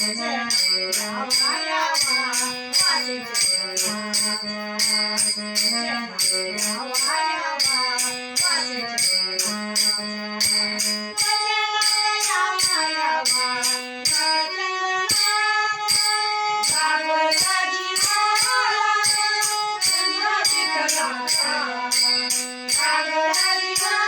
Hare Hare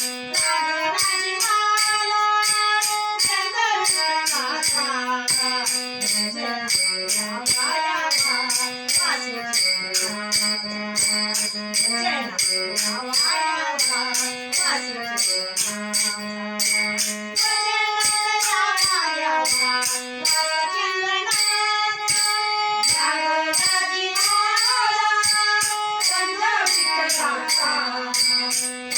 那个垃圾马拉，现在是垃圾啊！再见了，阿呀哇，垃圾是垃圾。再见了，阿呀哇，垃圾是垃圾。再见了，阿呀哇，再见了。那个垃圾马拉，现在是垃圾。